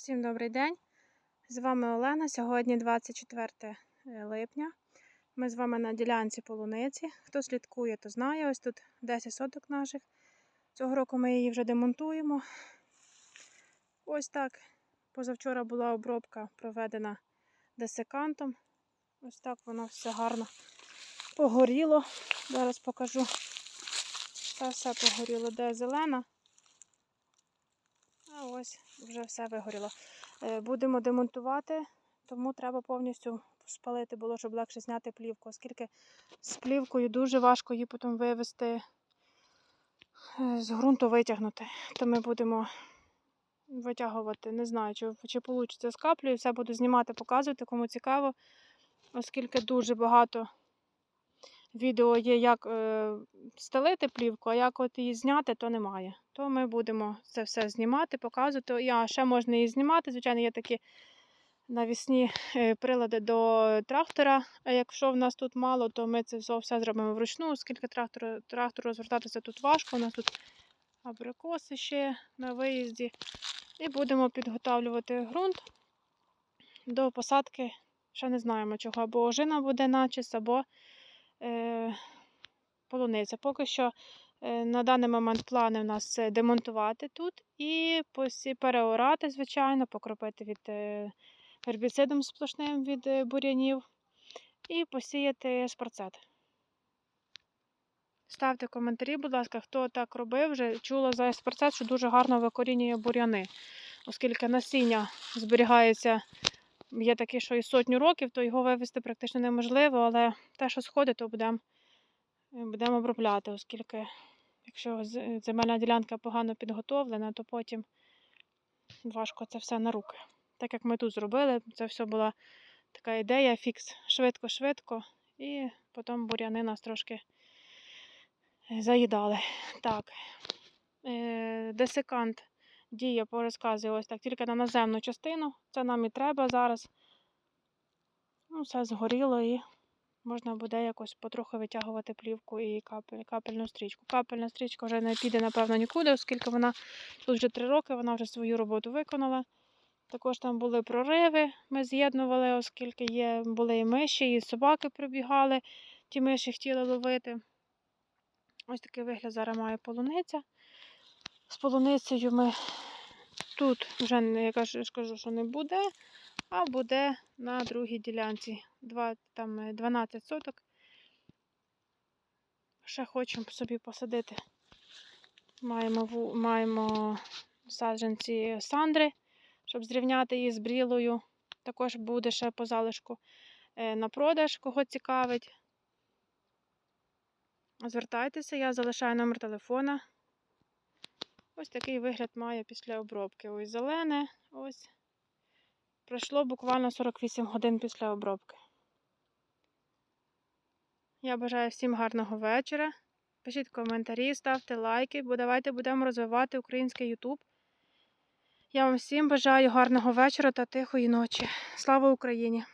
Всім добрий день! З вами Олена. Сьогодні 24 липня. Ми з вами на ділянці полуниці. Хто слідкує, то знає. Ось тут 10 соток наших. Цього року ми її вже демонтуємо. Ось так. Позавчора була обробка проведена десикантом. Ось так воно все гарно погоріло. Зараз покажу. Та все погоріло, де зелена. Ось вже все вигоріло. Е, Будемо демонтувати, тому треба повністю спалити було, щоб легше зняти плівку, оскільки з плівкою дуже важко її потім вивезти, е, з ґрунту витягнути. То ми будемо витягувати, не знаю, чи, чи вийде з каплею, все буду знімати, показувати, кому цікаво, оскільки дуже багато відео є, як е, стелити плівку, а як от її зняти, то немає. То ми будемо це все знімати, показувати. Я ще можна її знімати. Звичайно, є такі навісні е, прилади до трактора. А якщо в нас тут мало, то ми це все, зробимо вручну, оскільки трактор, трактору розвертатися тут важко. У нас тут абрикоси ще на виїзді. І будемо підготовлювати ґрунт до посадки. Ще не знаємо чого, або ожина буде начис, або полуниця. Поки що е, на даний момент плани у нас це демонтувати тут і переорати, звичайно, покропити від е, гербіцидом сплошним від е, бур'янів і посіяти спорцет. Ставте коментарі, будь ласка, хто так робив, вже чула за спорцет, що дуже гарно викорінює бур'яни, оскільки насіння зберігається є такі, що і сотню років, то його вивезти практично неможливо, але те, що сходить, то будемо будем обробляти, оскільки якщо земельна ділянка погано підготовлена, то потім важко це все на руки. Так як ми тут зробили, це все була така ідея, фікс швидко-швидко, і потім буряни нас трошки е, заїдали. Так, е, десикант діє по розказі ось так, тільки на наземну частину. Це нам і треба зараз. Ну, все згоріло і можна буде якось потроху витягувати плівку і капель, капельну стрічку. Капельна стрічка вже не піде, напевно, нікуди, оскільки вона тут вже три роки, вона вже свою роботу виконала. Також там були прориви, ми з'єднували, оскільки є, були і миші, і собаки прибігали, ті миші хотіли ловити. Ось такий вигляд зараз має полуниця. З полуницею ми тут вже я кажу, що не буде, а буде на другій ділянці. Два, там е, 12 соток. Ще хочемо собі посадити. Маємо, маємо саджанці сандри, щоб зрівняти її з брілою. Також буде ще по залишку е, на продаж, кого цікавить. Звертайтеся, я залишаю номер телефона. Ось такий вигляд має після обробки. Ось зелене, ось. Пройшло буквально 48 годин після обробки. Я бажаю всім гарного вечора. Пишіть коментарі, ставте лайки, бо давайте будемо розвивати український YouTube. Я вам всім бажаю гарного вечора та тихої ночі. Слава Україні!